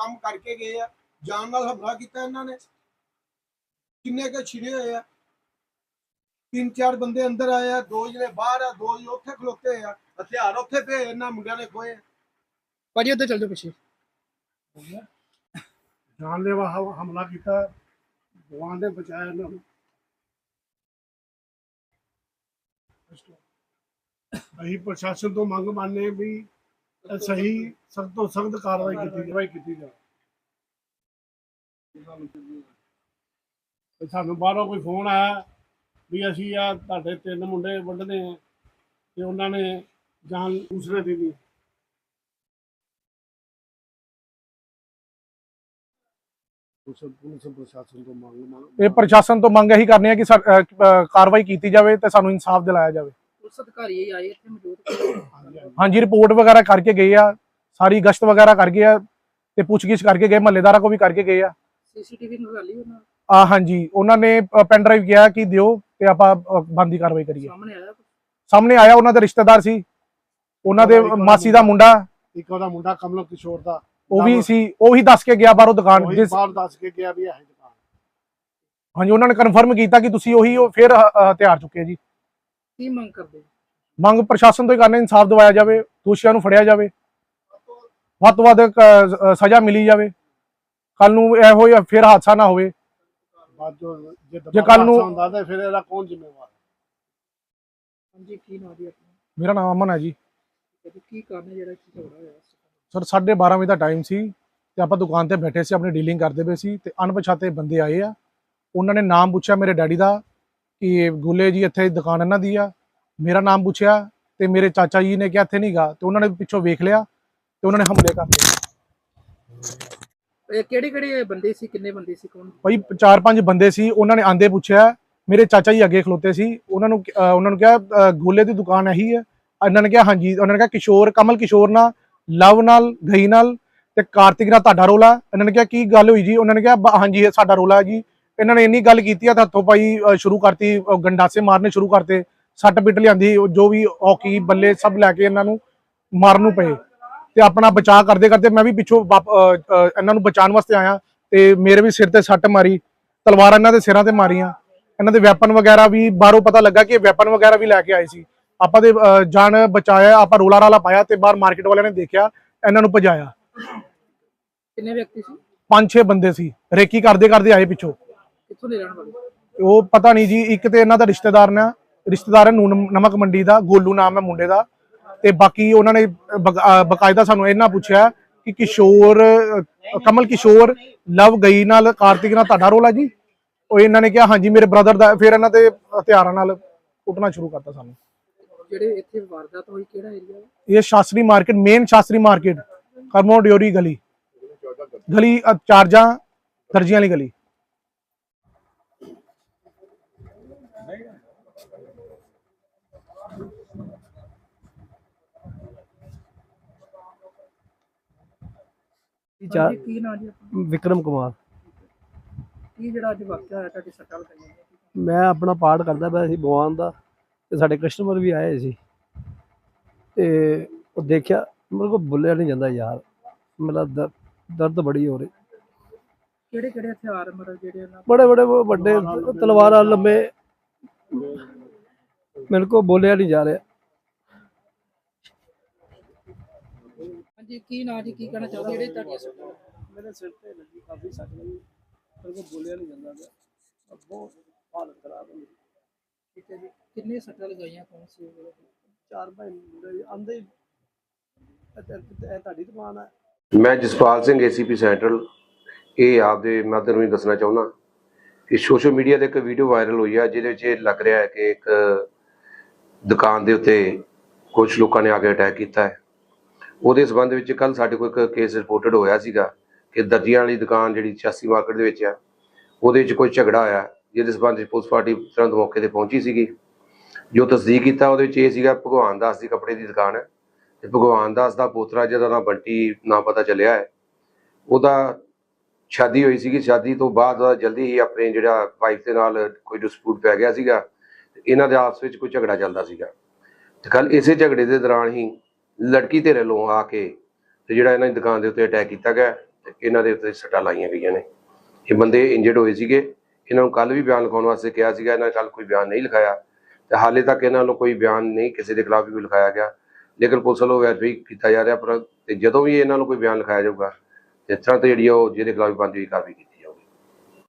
ਕੰਮ ਕਰਕੇ ਗਏ ਆ ਜਾਨ ਨਾਲ ਹਮਲਾ ਕੀਤਾ ਇਹਨਾਂ ਨੇ। ਕਿੰਨੇ ਕੁ ਛਿੜੇ ਹੋਏ ਆ। ਤਿੰਨ ਚਾਰ ਬੰਦੇ ਅੰਦਰ ਆਏ ਆ ਦੋ ਜਿਹੜੇ ਬਾਹਰ ਆ ਦੋ ਜਿਹੜੇ ਉੱਥੇ ਖਲੋਤੇ ਆ ਹਥਿਆਰ ਉੱਥੇ ਪਏ ਇਹਨਾਂ ਮੁੰਡਿਆਂ ਨੇ ਖੋਏ। ਭਾਜੀ ਉੱਧਰ ਚੱਲ ਜਾਓ ਪਿੱਛੇ। ਜਾਨਲੇਵਾ ਹਮ- ਹਮਲਾ ਕੀਤਾ ਭਗਵਾਨ ਨੇ ਬਚਾਇਆ ਇਹਨਾਂ ਨੂੰ। ਅਸੀਂ ਪ੍ਰਸ਼ਾਸਨ ਤੋਂ ਮੰਗ ਮੰਨਦੇ ਹਾਂ ਵੀ ਸਹੀ ਸਖਤ ਤੋਂ ਸਖਤ ਕਾਰਵਾਈ ਕੀਤੀ ਜਾਵੇ। ਕੀਤੀ ਜਾਵੇ। ਤੇ ਸਾਨੂੰ ਬਾਹਰੋਂ ਕੋਈ ਫੋਨ ਆਇਆ ਵੀ ਅਸੀਂ ਆ ਤੁਹਾਡੇ ਤਿੰਨ ਮੁੰਡੇ ਵੱਢਣੇ ਆ ਤੇ ਉਹਨਾਂ ਨੇ ਜਾਨ ਦੂਸਰੇ ਦੀ ਮੰਗ ਇਹ ਪ੍ਰਸ਼ਾਸਨ ਤੋਂ ਮੰਗ ਇਹੀ ਕਰਨੀ ਹੈ ਕਿ ਕਾਰਵਾਈ ਕੀਤੀ ਜਾਵੇ ਤੇ ਸਾਨੂੰ ਇਨਸਾਫ ਦਿਲਾਇਆ ਜਾਵੇ। ਪੁਲਿਸ ਅਧਿਕਾਰੀ ਆਏ ਇੱਥੇ ਮੌਜੂਦ ਹਾਂਜੀ ਰਿਪੋਰਟ ਵਗੈਰਾ ਕਰਕੇ ਗਏ ਆ। ਸਾਰੀ ਗਸ਼ਤ ਵਗੈਰਾ ਕਰ ਗਏ ਆ ਤੇ ਪੁੱਛਗਿੱਛ ਕਰਕੇ ਗਏ ਮਹੱਲੇਦਾਰਾਂ ਕੋ ਵੀ ਕਰਕੇ ਗਏ ਆ। ਸੀਸੀਟੀਵੀ ਨੂੰ ਗੱਲ ਹੀ ਉਹਨਾਂ ਆ ਹਾਂਜੀ। ਉਹਨਾਂ ਨੇ ਪੈਨ ਡਰਾਈਵ ਕਿਹਾ ਕਿ ਦਿਓ ਤੇ ਆਪਾਂ ਬਣਦੀ ਕਾਰਵਾਈ ਕਰੀਏ। ਸਾਹਮਣੇ ਆਇਆ? ਸਾਹਮਣੇ ਆਇਆ ਉਹਨਾਂ ਦੇ ਰਿਸ਼ਤੇਦਾਰ ਸੀ। ਉਹਨਾਂ ਦੇ ਮਾਸੀ ਦਾ ਮੁੰਡਾ ਇੱਕ ਉਹਦਾ ਮੁੰਡਾ ਕਮਲ ਕਿਸ਼ੋਰ ਦਾ। ਉਹ ਵੀ ਸੀ ਉਹੀ ਦੱਸ ਕੇ ਗਿਆ ਬਾਹਰੋਂ ਦੁਕਾਨ ਜਿਸ ਬਾਹਰ ਦੱਸ ਕੇ ਗਿਆ ਵੀ ਇਹ ਦੁਕਾਨ। ਹਾਂਜੀ ਉਹਨਾਂ ਨੇ ਕਨਫਰਮ ਕੀਤਾ ਕਿ ਤੁਸੀਂ ਉਹੀ ਉਹ ਫਿਰ ਹਥਿਆਰ ਚੁੱਕੇ ਜੀ। ਕੀ ਮੰਗ ਕਰਦੇ ਮੰਗ ਪ੍ਰਸ਼ਾਸਨ ਤੋਂ ਹੀ ਕਰਨੇ ਇਨਸਾਫ ਦਿਵਾਇਆ ਜਾਵੇ ਦੋਸ਼ੀਆਂ ਨੂੰ ਫੜਿਆ ਜਾਵੇ। ਵੱਧ ਤੋਂ ਵੱਧ ਸਜ਼ਾ ਮਿਲੀ ਜਾਵੇ। ਕੱਲ ਨੂੰ ਇਹੋ ਜਿਹਾ ਫਿਰ ਹਾਦਸਾ ਨਾ ਹੋਵੇ। ਜੋ ਕੱਲ੍ਹ ਨੂੰ- ਹੁੰਦਾ ਤਾਂ ਫਿਰ ਇਹਦਾ ਕੌਣ ਜ਼ਿੰਮੇਵਾਰ? ਹਾਂਜੀ ਕੀ ਨਾਂ ਜੀ ਆਪਣਾ? ਮੇਰਾ ਨਾਮ ਅਮਨ ਹੈ ਜੀ। ਤੇ ਕੀ ਕਾਰਨ ਹੈ ਜਿਹੜਾ ਕੀ ਝਗੜਾ ਹੋਇਆ ਸਰ 12:30 ਵਜੇ ਦਾ ਟਾਈਮ ਸੀ ਤੇ ਆਪਾਂ ਦੁਕਾਨ ਤੇ ਬੈਠੇ ਸੀ ਆਪਣੀ ਡੀਲਿੰਗ ਕਰਦੇ ਪਏ ਸੀ ਤੇ ਅਣਪਛਾਤੇ ਬੰਦੇ ਆਏ ਆ। ਉਹਨਾਂ ਨੇ ਨਾਮ ਪੁੱਛਿਆ ਮੇਰੇ ਡੈਡੀ ਦਾ ਕਿ ਇਹ ਗੁੱਲੇ ਜੀ ਇੱਥੇ ਦੁਕਾਨ ਇਹਨਾਂ ਦੀ ਆ। ਮੇਰਾ ਨਾਮ ਪੁੱਛਿਆ ਤੇ ਮੇਰੇ ਚਾਚਾ ਜੀ ਨੇ ਕਿਹਾ ਇੱਥੇ ਨਹੀਂਗਾ ਤੇ ਉਹਨਾਂ ਨੇ ਪਿੱਛੋਂ ਵੇਖ ਲਿਆ ਤੇ ਉਹਨਾਂ ਨੇ ਹਮਲੇ ਕਰ ਲਏ ਇਹ ਕਿਹੜੇ ਕਿਹੜੇ ਬੰਦੇ ਸੀ? ਕਿੰਨੇ ਬੰਦੇ ਸੀ? ਕੌਣ? ਭਾਈ ਚਾਰ ਪੰਜ ਬੰਦੇ ਸੀ। ਉਹਨਾਂ ਨੇ ਆਂਦੇ ਪੁੱਛਿਆ। ਮੇਰੇ ਚਾਚਾ ਜੀ ਅੱਗੇ ਖਲੋਤੇ ਸੀ। ਉਹਨਾਂ ਨੂੰ ਉਹਨਾਂ ਨੂੰ ਕਿਹਾ ਗੋਲੇ ਦੀ ਦੁਕਾਨ ਇਹੀ ਹੈ। ਇਹਨਾਂ ਨੇ ਕਿਹਾ ਹਾਂਜੀ। ਉਹਨਾਂ ਨੇ ਕਿਹਾ ਕਿਸ਼ੋਰ ਕਮਲ ਕਿਸ਼ੋਰ ਨਾਲ ਲਵ ਨਾਲ ਗਈ ਨਾਲ ਤੇ ਕਾਰਤਿਕ ਨਾਲ ਤੁਹਾਡਾ ਰੋਲਾ। ਇਹਨਾਂ ਨੇ ਕਿਹਾ ਕੀ ਗੱਲ ਹੋਈ ਜੀ? ਉਹਨਾਂ ਨੇ ਕਿਹਾ ਹਾਂਜੀ ਇਹ ਸਾਡਾ ਰੋਲਾ ਜੀ। ਇਹਨਾਂ ਨੇ ਇੰਨੀ ਗੱਲ ਕੀਤੀ ਆ ਤਾਂ ਹੱਥੋਂ ਪਾਈ ਸ਼ੁਰੂ ਕਰਤੀ ਗੰਡਾਸੇ ਮਾਰਨੇ ਸ਼ੁਰੂ ਕਰਤੇ ਸੱਟ ਪਿੱਟ ਲਿਆਂਦੀ ਜੋ ਵੀ ਹਾਕੀ ਬੱਲੇ ਸਭ ਲੈ ਕੇ ਇਹਨਾਂ ਨੂੰ ਮਾਰਨ ਨੂੰ ਪਏ। ਤੇ ਆਪਣਾ ਬਚਾਅ ਕਰਦੇ ਕਰਦੇ ਮੈਂ ਵੀ ਪਿੱਛੋਂ ਇਹਨਾਂ ਨੂੰ ਬਚਾਉਣ ਵਾਸਤੇ ਆਇਆ ਤੇ ਮੇਰੇ ਵੀ ਸਿਰ ਤੇ ਸੱਟ ਮਾਰੀ ਤਲਵਾਰਾਂ ਇਹਨਾਂ ਦੇ ਸਿਰਾਂ ਤੇ ਮਾਰੀਆਂ। ਇਹਨਾਂ ਦੇ ਵੈਪਨ ਵਗੈਰਾ ਵੀ ਬਾਹਰੋਂ ਪਤਾ ਲੱਗਾ ਕਿ ਵੈਪਨ ਵਗੈਰਾ ਵੀ ਲੈ ਕੇ ਆਏ ਸੀ। ਆਪਾਂ ਦੇ ਜਾਨ ਬਚਾਇਆ ਆਪਾਂ ਰੋਲਾ ਰਾਲਾ ਪਾਇਆ ਤੇ ਬਾਹਰ ਮਾਰਕੀਟ ਵਾਲਿਆਂ ਨੇ ਦੇਖਿਆ ਇਹਨਾਂ ਨੂੰ ਭਜਾਇਆ। ਕਿੰਨੇ ਵਿਅਕਤੀ ਸੀ? ਪੰਜ ਛੇ ਬੰਦੇ ਸੀ। ਰੇਕੀ ਕਰਦੇ ਕਰਦੇ ਆਏ ਪਿੱਛੋਂ। ਕਿੱਥੋਂ ਦੇ ਰਹਿਣ ਵਾਲੇ? ਉਹ ਪਤਾ ਨਹੀਂ ਜੀ ਇੱਕ ਤੇ ਇਹਨਾਂ ਦਾ ਰਿਸ਼ਤੇਦਾਰ ਨੇ ਰਿਸ਼ਤੇਦਾਰ ਹੈ ਨੂਨ ਨਮਕ ਮੰਡੀ ਦਾ ਗੋਲੂ ਨਾਮ ਹੈ ਮੁੰਡੇ ਦਾ। ਤੇ ਬਾਕੀ ਉਹਨਾਂ ਨੇ ਬਕਾਇਦਾ ਸਾਨੂੰ ਇਹਨਾਂ ਪੁੱਛਿਆ ਕਿ ਕਿਸ਼ੋਰ ਕਮਲ ਕਿਸ਼ੋਰ ਲਵ ਗਈ ਨਾਲ ਕਾਰਤਿਕ ਨਾਲ ਤੁਹਾਡਾ ਰੋਲ ਹੈ ਜੀ? ਉਹ ਇਹਨਾਂ ਨੇ ਕਿਹਾ ਹਾਂਜੀ ਮੇਰੇ ਬ੍ਰਦਰ ਦਾ ਫਿਰ ਇਹਨਾਂ ਤੇ ਹਥਿਆਰਾਂ ਨਾਲ ਕੁੱਟਣਾ ਸ਼ੁਰੂ ਕਰਤਾ ਸਾਨੂੰ। ਜਿਹੜੇ ਇੱਥੇ ਵਾਰਦਾਤ ਹੋਈ ਕਿਹੜਾ ਏਰੀਆ ਹੈ? ਇਹ Shastri market main Shastri market Karmo Deori ਗਲੀ। ਗਲੀ ਚਾਰਜਾਂ ਦਰਜੀਆਂ ਵਾਲੀ ਗਲੀ। ਹਾਂਜੀ, ਕੀ ਨਾਂ ਜੀ ਆਪਣਾ? ਵਿਕਰਮ ਕੁਮਾਰ। ਕੀ ਜਿਹੜਾ ਅੱਜ ਵਾਕਿਆ ਹੋਇਆ ਤੁਹਾਡੀ ਸੱਟਾਂ ਲਗਾਈਆਂ ਮੈਂ ਆਪਣਾ ਪਾਠ ਕਰਦਾ ਪਿਆ ਸੀ ਭਗਵਾਨ ਦਾ ਤੇ ਸਾਡੇ ਕਸਟਮਰ ਵੀ ਆਏ ਸੀ। ਤੇ ਉਹ ਦੇਖਿਆ ਮੇਰੇ ਕੋਲ ਬੁੱਲਿਆ ਨਹੀਂ ਜਾਂਦਾ ਯਾਰ। ਮੇਰਾ ਦਰ- ਦਰਦ ਬੜੀ ਹੋ ਰਹੀ। ਕਿਹੜੇ ਕਿਹੜੇ ਹਥਿਆਰ ਮਤਲਬ ਜਿਹੜੇ ਉਹਨਾਂ ਬੜੇ ਬੜੇ ਵੱਡੇ ਤਲਵਾਰਾਂ ਲੰਮੇ। ਮੇਰੇ ਕੋਲ ਬੋਲਿਆ ਨਹੀਂ ਜਾ ਰਿਹਾ। ਹਾਂਜੀ ਕੀ ਨਾਂ ਜੀ ਕੀ ਕਹਿਣਾ ਚਾਹੁੰਦੇ ਜਿਹੜੇ ਤੁਹਾਡੀਆਂ ਸੱਟਾਂ ਮੇਰੇ ਸਿਰ ਤੇ ਲੱਗੀ ਕਾਫੀ ਸੱਟ ਲੱਗੀ ਮੇਰੇ ਕੋਲ ਬੋਲਿਆ ਨਹੀਂ ਜਾਂਦਾ ਪਿਆ। ਬਹੁਤ ਹਾਲਤ ਖਰਾਬ ਹੈ ਠੀਕ ਹੈ ਜੀ। ਕਿੰਨੇ ਸੱਟਾਂ ਲਗਾਈਆਂ ਕੌਣ ਸੀ ਉਹ ਜਿਹੜੇ? ਚਾਰ ਭਾਈ ਮੁੰਡੇ ਆਂਦੇ ਹੀ ਇਹ ਤੇ- ਇਹ ਤੁਹਾਡੀ ਦੁਕਾਨ ਹੈ ਮੈਂ ਜਸਪਾਲ ਸਿੰਘ ਏਸੀਪੀ ਸੈਂਟਰਲ ਇਹ ਆਪਦੇ ਮਾਧਿਅਮ ਨੂੰ ਦੱਸਣਾ ਚਾਹੁੰਦਾ ਕਿ ਸੋਸ਼ਲ ਮੀਡੀਆ ਤੇ ਇੱਕ ਵੀਡੀਓ ਵਾਇਰਲ ਹੋਈ ਆ ਜਿਹਦੇ ਵਿੱਚ ਇਹ ਲੱਗ ਰਿਹਾ ਹੈ ਕਿ ਇੱਕ ਦੁਕਾਨ ਦੇ ਉੱਤੇ ਕੁਝ ਲੋਕਾਂ ਨੇ ਆ ਕੇ ਅਟੈਕ ਕੀਤਾ ਹੈ। ਉਹਦੇ ਸਬੰਧ ਵਿੱਚ ਕੱਲ ਸਾਡੇ ਕੋਲ ਇੱਕ ਕੇਸ ਰਿਪੋਰਟਡ ਹੋਇਆ ਸੀਗਾ ਕਿ ਦਰਜੀਆਂ ਵਾਲੀ ਦੁਕਾਨ ਜਿਹੜੀ 86 ਮਾਰਕੀਟ ਦੇ ਵਿੱਚ ਆ, ਉਹਦੇ ਵਿੱਚ ਕੋਈ ਝਗੜਾ ਹੋਇਆ, ਜਿਹਦੇ ਸਬੰਧ ਵਿੱਚ ਪੁਲਿਸ ਪਾਰਟੀ ਤੁਰੰਤ ਮੌਕੇ ਤੇ ਪਹੁੰਚੀ ਸੀਗੀ। ਜੋ ਤਸਦੀਕ ਕੀਤਾ ਉਹਦੇ ਵਿੱਚ ਇਹ ਸੀਗਾ ਭਗਵਾਨ ਦਾਸ ਦੀ ਕੱਪੜੇ ਦੀ ਦੁਕਾਨ ਹੈ ਤੇ ਭਗਵਾਨ ਦਾਸ ਦਾ ਪੋਤਰਾ ਜਿਹਦਾ ਨਾਮ ਬੰਟੀ ਨਾ ਪਤਾ ਚੱਲਿਆ ਹੈ, ਉਹਦਾ ਸ਼ਾਦੀ ਹੋਈ ਸੀਗੀ। ਸ਼ਾਦੀ ਤੋਂ ਬਾਅਦ ਉਹਦਾ ਜਲਦੀ ਹੀ ਆਪਣੇ ਜਿਹੜਾ ਵਾਈਫ ਦੇ ਨਾਲ ਕੋਈ ਡਿਸਪਿਊਟ ਪੈ ਗਿਆ ਸੀਗਾ ਤੇ ਇਹਨਾਂ ਦੇ ਆਪਸ ਵਿੱਚ ਕੋਈ ਝਗੜਾ ਚੱਲਦਾ ਸੀਗਾ। ਤੇ ਕੱਲ ਇਸੇ ਝਗੜੇ ਦੇ ਦੌਰਾਨ ਹੀ ਲੜਕੀ ਤੇਰੇ ਵੱਲੋਂ ਆ ਕੇ। ਤੇ ਜਿਹੜਾ ਇਹਨਾਂ ਦੀ ਦੁਕਾਨ ਦੇ ਉੱਤੇ ਅਟੈਕ ਕੀਤਾ ਗਿਆ, ਤੇ ਇਹਨਾਂ ਦੇ ਉੱਤੇ ਸੱਟਾਂ ਲਾਈਆਂ ਗਈਆਂ ਨੇ। ਇਹ ਬੰਦੇ ਇੰਜਰਡ ਹੋਏ ਸੀਗੇ। ਇਹਨਾਂ ਨੂੰ ਕੱਲ ਵੀ ਬਿਆਨ ਲਿਖਾਉਣ ਵਾਸਤੇ ਕਿਹਾ ਸੀਗਾ, ਇਹਨਾਂ ਨੇ ਕੱਲ ਕੋਈ ਬਿਆਨ ਨਹੀਂ ਲਿਖਾਇਆ। ਤੇ ਹਾਲੇ ਤੱਕ ਇਹਨਾਂ ਨੂੰ ਕੋਈ ਬਿਆਨ ਨਹੀਂ, ਕਿਸੇ ਦੇ ਖਿਲਾਫ ਵੀ ਲਿਖਾਇਆ ਗਿਆ। ਲੇਕਿਨ ਪੁਲਿਸ ਵੱਲੋਂ ਵੈਰੀਫਾਈ ਕੀਤਾ ਜਾ ਰਿਹਾ, ਪਰ ਤੇ ਜਦੋਂ ਵੀ ਇਹਨਾਂ ਨੂੰ ਕੋਈ ਬਿਆਨ ਲਿਖਾਇਆ ਜਾਊਗਾ, ਇਸ ਤਰ੍ਹਾਂ ਤੇ ਜਿਹੜੀ ਆ ਉਹ ਜਿਹਦੇ ਖਿਲਾਫ ਬੰਦੀ ਕਾਰਵਾਈ ਕੀਤੀ